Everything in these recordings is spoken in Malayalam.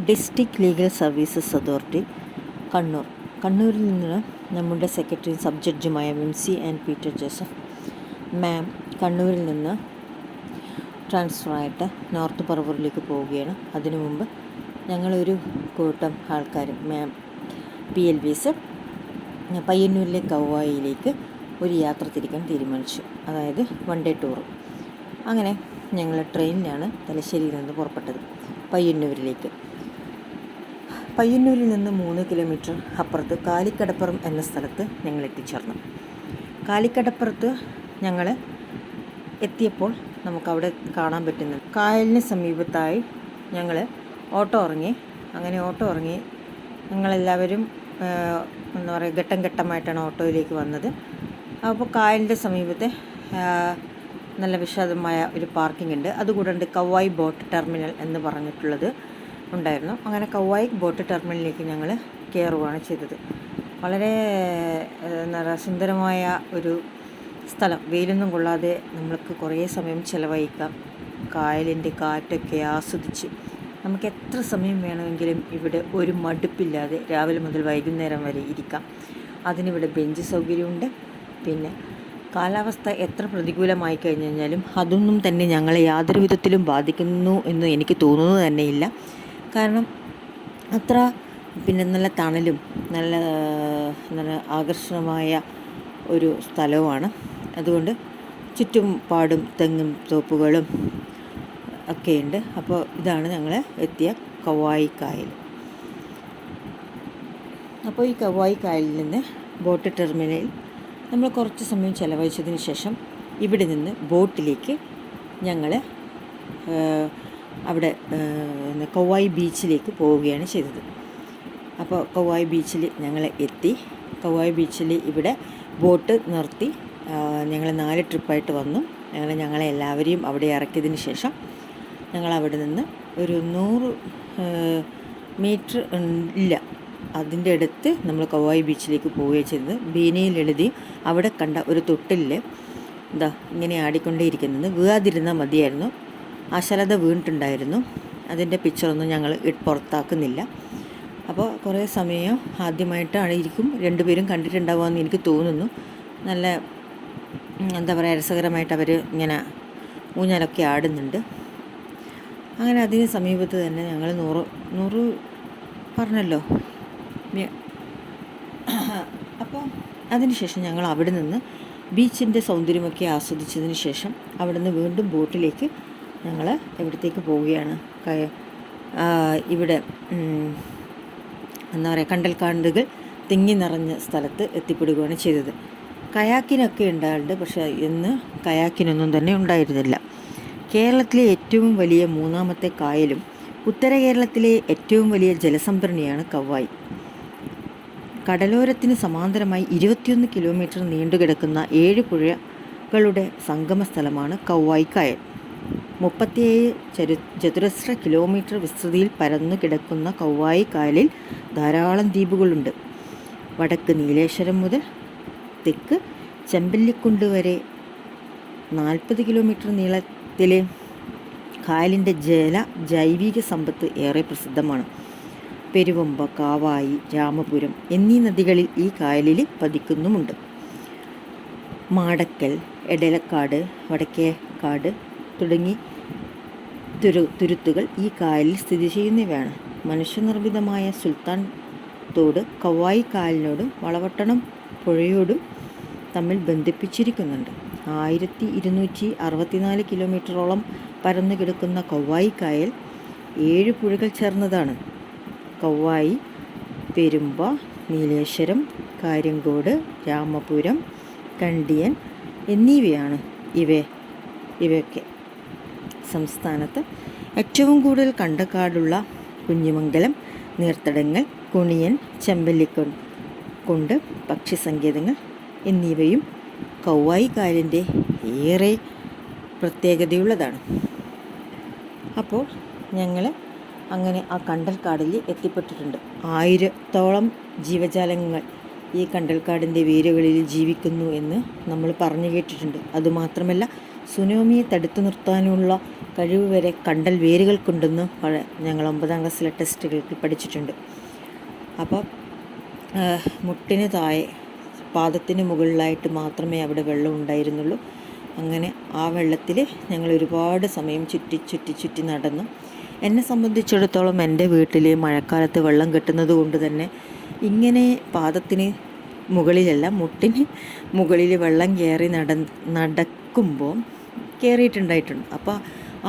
District legal services authority Kannur. കണ്ണൂരിൽ നിന്ന് നമ്മുടെ secretary sub ജഡ്ജുമായ Vimsi and Peter Joseph ma'am കണ്ണൂരിൽ നിന്ന് ട്രാൻസ്ഫർ ആയിട്ട് നോർത്ത് പറവൂരിലേക്ക് പോവുകയാണ്. അതിനു മുമ്പ് ഞങ്ങളൊരു കൂട്ടം ആൾക്കാർ മാം പി എൽ ബിസ് പയ്യന്നൂരിലെ കൗവായിലേക്ക് ഒരു യാത്ര തിരിക്കാൻ തീരുമാനിച്ചു. അതായത് വൺ ഡേ ടൂർ. അങ്ങനെ ഞങ്ങൾ ട്രെയിനിലാണ് തലശ്ശേരിയിൽ നിന്ന് പുറപ്പെട്ടത് പയ്യന്നൂരിലേക്ക്. പയ്യന്നൂരിൽ നിന്ന് മൂന്ന് കിലോമീറ്റർ അപ്പുറത്ത് കാലിക്കടപ്പുറം എന്ന സ്ഥലത്ത് ഞങ്ങൾ എത്തിച്ചേർന്നു. കാലിക്കടപ്പുറത്ത് ഞങ്ങൾ എത്തിയപ്പോൾ നമുക്കവിടെ കാണാൻ പറ്റുന്നു കായലിന് സമീപത്തായി ഞങ്ങൾ ഓട്ടോ ഇറങ്ങി അങ്ങനെ ഓട്ടോ ഇറങ്ങി ഞങ്ങളെല്ലാവരും എന്താ പറയുക ഘട്ടം ഘട്ടമായിട്ടാണ് ഓട്ടോയിലേക്ക് വന്നത്. അപ്പോൾ കായലിന്റെ സമീപത്തെ നല്ല വിശാലമായ ഒരു പാർക്കിംഗ് ഉണ്ട്. അതുകൂടാണ്ട് കവായ് ബോട്ട് ടെർമിനൽ എന്ന് പറഞ്ഞിട്ടുള്ളത് ഉണ്ടായിരുന്നു. അങ്ങനെ കവായിക് ബോട്ട് ടെർമിനലിലേക്ക് ഞങ്ങൾ കയറുകയാണ് ചെയ്തത്. വളരെ സുന്ദരമായ ഒരു സ്ഥലം. വെയിലൊന്നും കൊള്ളാതെ നമ്മൾക്ക് കുറേ സമയം ചിലവഴിക്കാം. കായലിന്റെ കാറ്റൊക്കെ ആസ്വദിച്ച് നമുക്ക് എത്ര സമയം വേണമെങ്കിലും ഇവിടെ ഒരു മടുപ്പില്ലാതെ രാവിലെ മുതൽ വൈകുന്നേരം വരെ ഇരിക്കാം. അതിനിവിടെ ബെഞ്ച് സൗകര്യമുണ്ട്. പിന്നെ കാലാവസ്ഥ എത്ര പ്രതികൂലമായി കഴിഞ്ഞു കഴിഞ്ഞാലും അതൊന്നും തന്നെ ഞങ്ങളെ യാതൊരു വിധത്തിലും ബാധിക്കുന്നു എന്ന് എനിക്ക് തോന്നുന്നു തന്നെയില്ല. കാരണം അത്ര പിന്നെ നല്ല തണലും നല്ല നല്ല ആകർഷണമായ ഒരു സ്ഥലവുമാണ്. അതുകൊണ്ട് ചുറ്റും പാടും തെങ്ങും തോപ്പുകളും ഒക്കെയുണ്ട്. അപ്പോൾ ഇതാണ് ഞങ്ങൾ എത്തിയ കവായി കായൽ അപ്പോൾ ഈ കവായി കായലിൽ നിന്ന് ബോട്ട് ടെർമിനലിൽ നമ്മൾ കുറച്ച് സമയം ചിലവഴിച്ചതിന് ശേഷം ഇവിടെ നിന്ന് ബോട്ടിലേക്ക് ഞങ്ങൾ അവിടെ ഏഹ്, ബീച്ചിലേക്ക് പോവുകയാണ് ചെയ്തത്. അപ്പോൾ കവായി ബീച്ചിൽ ഞങ്ങൾ എത്തി. കവായി ബീച്ചിൽ ഇവിടെ ബോട്ട് നിർത്തി ഞങ്ങൾ നാല് ട്രിപ്പായിട്ട് വന്നു. ഞങ്ങൾ ഞങ്ങളെ എല്ലാവരെയും അവിടെ ഇറക്കിയതിന് ശേഷം ഞങ്ങൾ അവിടെ നിന്ന് ഒരു നൂറ് മീറ്റർ ഇല്ല. അതിന്റെ അടുത്ത് നമ്മൾ കവായി ബീച്ചിലേക്ക് പോവുകയും ചെയ്തത്. ബീനയിൽ എഴുതി അവിടെ കണ്ട ഒരു തൊട്ടിലിൽ എന്താ ഇങ്ങനെ ആടിക്കൊണ്ടേയിരിക്കുന്നത്. വീഴാതിരുന്നാൽ മതിയായിരുന്നു. അശലത വീണിട്ടുണ്ടായിരുന്നു. അതിന്റെ പിക്ചറൊന്നും ഞങ്ങൾ പുറത്താക്കുന്നില്ല. അപ്പോൾ കുറേ സമയം ആദ്യമായിട്ടാണ് ഇരിക്കും. രണ്ടുപേരും കണ്ടിട്ടുണ്ടാവുമെന്ന് എനിക്ക് തോന്നുന്നു. നല്ല എന്താ പറയുക രസകരമായിട്ട് അവർ ഇങ്ങനെ ഊഞ്ഞാലൊക്കെ ആടുന്നുണ്ട്. അങ്ങനെ അതിന് സമീപത്ത് തന്നെ ഞങ്ങൾ നൂറ് നൂറ് പറഞ്ഞല്ലോ. അപ്പോൾ അതിനുശേഷം ഞങ്ങൾ അവിടെ നിന്ന് ബീച്ചിന്റെ സൗന്ദര്യമൊക്കെ ആസ്വദിച്ചതിന് ശേഷം അവിടെ നിന്ന് വീണ്ടും ബോട്ടിലേക്ക് ഞങ്ങൾ എവിടത്തേക്ക് പോവുകയാണ്. ഇവിടെ എന്താ പറയുക കണ്ടൽക്കാണ്ടുകൾ തിങ്ങി നിറഞ്ഞ സ്ഥലത്ത് എത്തിപ്പെടുകയാണ് ചെയ്തത്. കയാക്കിനൊക്കെ ഉണ്ടായിട്ടുണ്ട് പക്ഷേ ഇന്ന് കയാക്കിനൊന്നും തന്നെ ഉണ്ടായിരുന്നില്ല. കേരളത്തിലെ ഏറ്റവും വലിയ മൂന്നാമത്തെ കായലും ഉത്തര കേരളത്തിലെ ഏറ്റവും വലിയ ജലസംഭരണിയാണ് കവ്വായി. കടലോരത്തിന് സമാന്തരമായി ഇരുപത്തിയൊന്ന് കിലോമീറ്റർ നീണ്ടുകിടക്കുന്ന ഏഴ് പുഴകളുടെ സംഗമ സ്ഥലമാണ് കവ്വായി കായൽ. മുപ്പത്തിയേഴ് ചരു ചതുരശ്ര കിലോമീറ്റർ വിസ്തൃതിയിൽ പരന്നു കിടക്കുന്ന കൗവായി കായലിൽ ധാരാളം ദ്വീപുകളുണ്ട്. വടക്ക് നീലേശ്വരം മുതൽ തെക്ക് ചെമ്പല്ലിക്കുണ്ട് വരെ നാൽപ്പത് കിലോമീറ്റർ നീളത്തിലെ കായലിന്റെ ജല ജൈവിക സമ്പത്ത് ഏറെ പ്രസിദ്ധമാണ്. പെരുവമ്പ കാവായി രാമപുരം എന്നീ നദികളിൽ ഈ കായലിൽ പതിക്കുന്നുമുണ്ട്. മാടക്കൽ എടലക്കാട് വടക്കേക്കാട് തുടങ്ങി തുരു തുരുത്തുകൾ ഈ കായലിൽ സ്ഥിതി ചെയ്യുന്നവയാണ്. മനുഷ്യനിർമ്മിതമായ സുൽത്താൻ തോട് കവായി കായലിനോടും വളവട്ടണം പുഴയോടും തമ്മിൽ ബന്ധിപ്പിച്ചിരിക്കുന്നുണ്ട്. ആയിരത്തി ഇരുന്നൂറ്റി അറുപത്തിനാല് കിലോമീറ്ററോളം പരന്നു കിടക്കുന്ന കവായി കായൽ ഏഴ് പുഴകൾ ചേർന്നതാണ്. കവായി പെരുമ്പ നീലേശ്വരം കാര്യങ്കോട് രാമപുരം കണ്ടിയൻ എന്നിവയാണ് ഇവ. ഇവയൊക്കെ സംസ്ഥാനത്ത് ഏറ്റവും കൂടുതൽ കണ്ടക്കാടുള്ള കുഞ്ഞിമംഗലം നീർത്തടങ്ങൾ കുണിയൻ ചെമ്പല്ലിക്കൊ- കൊണ്ട് പക്ഷിസങ്കേതങ്ങൾ എന്നിവയും കൗവായി കായലിന്റെ ഏറെ പ്രത്യേകതയുള്ളതാണ്. അപ്പോൾ ഞങ്ങൾ അങ്ങനെ ആ കണ്ടൽക്കാടിൽ എത്തിപ്പെട്ടിട്ടുണ്ട്. ആയിരത്തോളം ജീവജാലങ്ങൾ ഈ കണ്ടൽക്കാടിന്റെ വേരുകളിൽ ജീവിക്കുന്നു എന്ന് നമ്മൾ പറഞ്ഞു കേട്ടിട്ടുണ്ട്. അതുമാത്രമല്ല സുനാമിയെ തടുത്തു നിർത്താനുള്ള കഴിവ് വരെ കണ്ടൽ വേരുകൾക്കുണ്ടെന്ന് ഞങ്ങൾ ഒമ്പതാം ക്ലാസ്സിലെ ടെസ്റ്റുകൾക്ക് പഠിച്ചിട്ടുണ്ട്. അപ്പോൾ മുട്ടിന് താഴെ പാദത്തിന് മുകളിലായിട്ട് മാത്രമേ അവിടെ വെള്ളം ഉണ്ടായിരുന്നുള്ളൂ. അങ്ങനെ ആ വെള്ളത്തിൽ ഞങ്ങൾ ഒരുപാട് സമയം ചുറ്റി ചുറ്റി ചുറ്റി നടന്നു. എന്നെ സംബന്ധിച്ചിടത്തോളം എന്റെ വീട്ടിൽ മഴക്കാലത്ത് വെള്ളം കെട്ടുന്നത് കൊണ്ട് തന്നെ ഇങ്ങനെ പാദത്തിന് മുകളിലല്ല മുട്ടിന് മുകളിൽ വെള്ളം കയറി നട നടക്കുമ്പോൾ കയറിയിട്ടുണ്ടായിട്ടുണ്ട്. അപ്പോൾ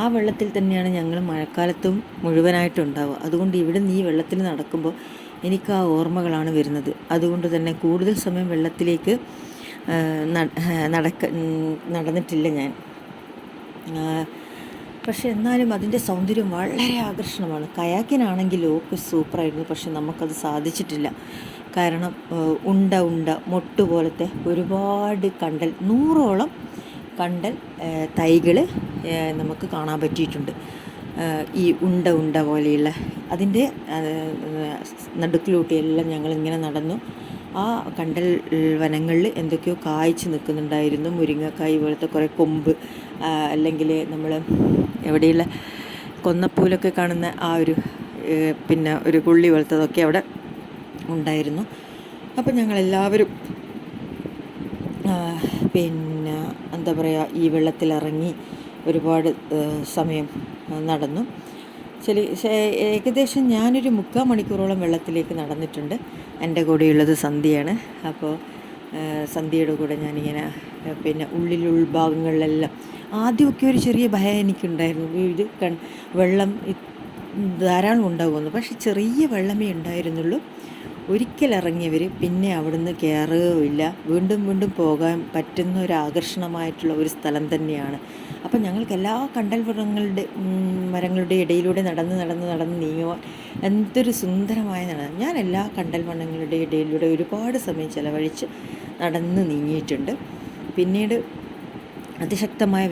ആ വെള്ളത്തിൽ തന്നെയാണ് ഞങ്ങൾ മഴക്കാലത്തും മുഴുവനായിട്ടും ഉണ്ടാവുക അതുകൊണ്ട് ഇവിടെ നീ വെള്ളത്തിൽ നടക്കുമ്പോൾ എനിക്ക് ആ ഓർമ്മകളാണ് വരുന്നത്. അതുകൊണ്ട് തന്നെ കൂടുതൽ സമയം വെള്ളത്തിലേക്ക് നടക്ക നടന്നിട്ടില്ല ഞാൻ. പക്ഷേ എന്നാലും അതിന്റെ സൗന്ദര്യം വളരെ ആകർഷണമാണ്. കയാക്കിനാണെങ്കിൽ ഒക്കെ സൂപ്പറായിരുന്നു. പക്ഷെ നമുക്കത് സാധിച്ചിട്ടില്ല. കാരണം ഉണ്ട ഉണ്ട മൊട്ട് പോലത്തെ ഒരുപാട് കണ്ടൽ നൂറോളം കണ്ടൽ തൈകൾ നമുക്ക് കാണാൻ പറ്റിയിട്ടുണ്ട്. ഈ ഉണ്ട ഉണ്ട പോലെയുള്ള അതിന്റെ നടുക്കിലൂട്ടി എല്ലാം ഞങ്ങളിങ്ങനെ നടന്നു. ആ കണ്ടൽ വനങ്ങളിൽ എന്തൊക്കെയോ കായ്ച്ച് നിൽക്കുന്നുണ്ടായിരുന്നു. മുരിങ്ങക്കായ് പോലത്തെ കുറേ കൊമ്പ് അല്ലെങ്കിൽ നമ്മൾ എവിടെയുള്ള കൊന്നപ്പൂലൊക്കെ കാണുന്ന ആ ഒരു പിന്നെ ഒരു കുള്ളി പോലത്തതൊക്കെ അവിടെ ഉണ്ടായിരുന്നു. അപ്പം ഞങ്ങളെല്ലാവരും പിന്നെ എന്താ പറയുക ഈ വെള്ളത്തിലിറങ്ങി ഒരുപാട് സമയം നടന്നു. ചില ഏകദേശം ഞാനൊരു മുക്കാൽ മണിക്കൂറോളം വെള്ളത്തിലേക്ക് നടന്നിട്ടുണ്ട്. എന്റെ കൂടെയുള്ളത് സന്ധ്യയാണ്. അപ്പോൾ സന്ധ്യയുടെ കൂടെ ഞാനിങ്ങനെ പിന്നെ ഉള്ളിൽ ഉൾഭാഗങ്ങളിലെല്ലാം ആദ്യമൊക്കെ ഒരു ചെറിയ ഭയം എനിക്കുണ്ടായിരുന്നു. ഇത് കൺ വെള്ളം ധാരാളം ഉണ്ടാകുമെന്ന്. പക്ഷെ ചെറിയ വെള്ളമേ ഉണ്ടായിരുന്നുള്ളൂ. ഒരിക്കൽ ഇറങ്ങിയവർ പിന്നെ അവിടുന്ന് കയറുകയില്ല വീണ്ടും വീണ്ടും പോകാൻ പറ്റുന്ന ഒരു ആകർഷണമായിട്ടുള്ള ഒരു സ്ഥലം തന്നെയാണ്. അപ്പം ഞങ്ങൾക്ക് എല്ലാ കണ്ടൽ മരങ്ങളുടെ മരങ്ങളുടെ ഇടയിലൂടെ നടന്ന് നടന്ന് നടന്ന് നീങ്ങുവാൻ എന്തൊരു സുന്ദരമായ നട. ഞാൻ എല്ലാ കണ്ടൽ മരങ്ങളുടെ ഇടയിലൂടെ ഒരുപാട് സമയം ചിലവഴിച്ച് നടന്ന് നീങ്ങിയിട്ടുണ്ട്. പിന്നീട് അതിശക്തമായ